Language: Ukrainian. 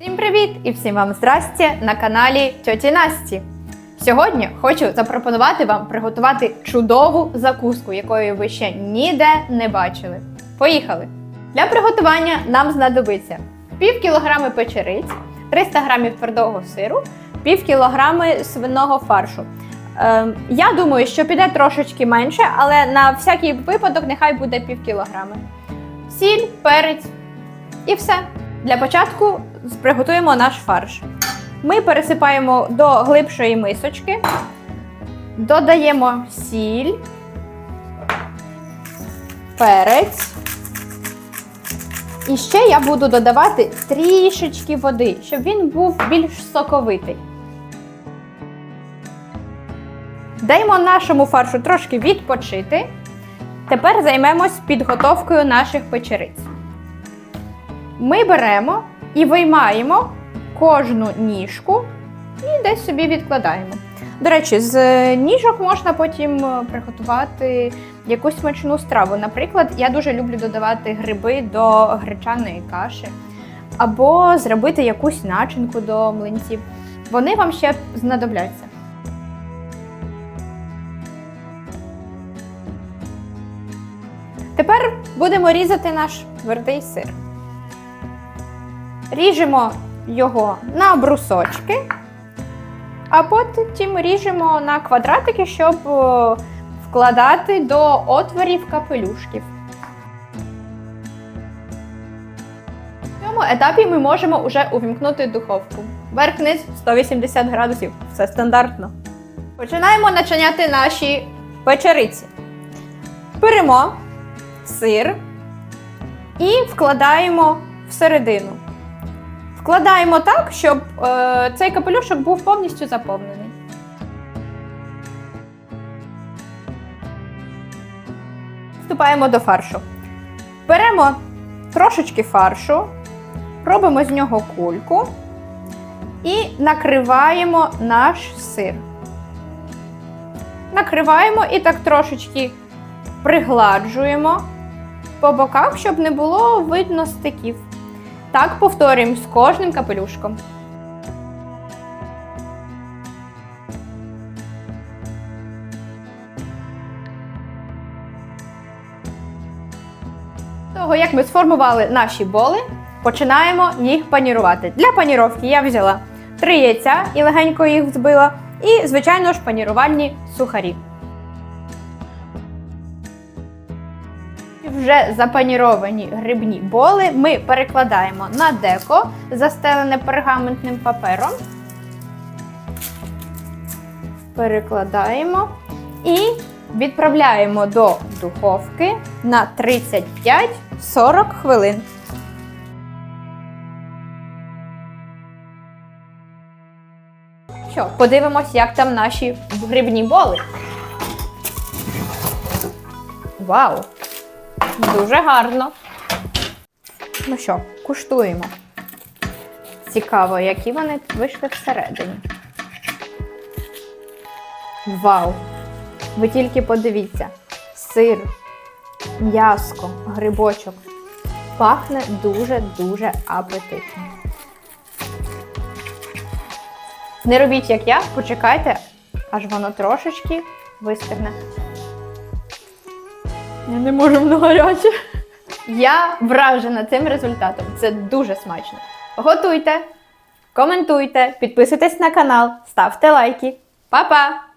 Всім привіт і всім вам здрасте на каналі Тьоті Насті. Сьогодні хочу запропонувати вам приготувати чудову закуску, якої ви ще ніде не бачили. Поїхали! Для приготування нам знадобиться пів кілограми печериць, 300 грамів твердого сиру, пів кілограми свиного фаршу. Ем, я думаю, що піде трошечки менше, але на всякий випадок нехай буде пів кілограми. Сіль, перець і все. Для початку приготуємо наш фарш. Ми пересипаємо до глибшої мисочки, додаємо сіль, перець. І ще я буду додавати трішечки води, щоб він був більш соковитий. Даємо нашому фаршу трошки відпочити. Тепер займемось підготовкою наших печериць. Ми беремо і виймаємо кожну ніжку і десь собі відкладаємо. До речі, з ніжок можна потім е, приготувати якусь смачну страву. Наприклад, я дуже люблю додавати гриби до гречаної каші, або зробити якусь начинку до млинців. Вони вам ще знадобляться. Тепер будемо різати наш твердий сир. Ріжемо його на брусочки, а потім ріжемо на квадратики, щоб вкладати до отворів капелюшків. В цьому етапі ми можемо вже увімкнути духовку. Верх-низ 180 градусів. Все стандартно. Починаємо начиняти наші печериці. Беремо сир і вкладаємо всередину. Вкладаємо так, щоб е, цей капелюшок був повністю заповнений. Вступаємо до фаршу. Беремо трошечки фаршу, робимо з нього кульку і накриваємо наш сир. Накриваємо і так трошечки пригладжуємо по боках, щоб не було видно стиків. Так повторюємо з кожним капелюшком. Того, як ми сформували наші боли, починаємо їх панірувати. Для паніровки я взяла три яйця і легенько їх взбила, і, звичайно ж, панірувальні сухарі. Вже запаніровані грибні боли ми перекладаємо на деко, застелене пергаментним папером. Перекладаємо і відправляємо до духовки на 35-40 хвилин. Що, подивимось, як там наші грибні боли. Вау! Дуже гарно. Ну що, куштуємо. Цікаво, які вони вийшли всередині. Вау! Ви тільки подивіться: сир, м'яско, грибочок. Пахне дуже-дуже апетитно. Не робіть, як я, почекайте, аж воно трошечки вистигне. Я не можу воно гаряче. Я вражена цим результатом. Це дуже смачно. Готуйте, коментуйте, підписуйтесь на канал, ставте лайки. Па-па!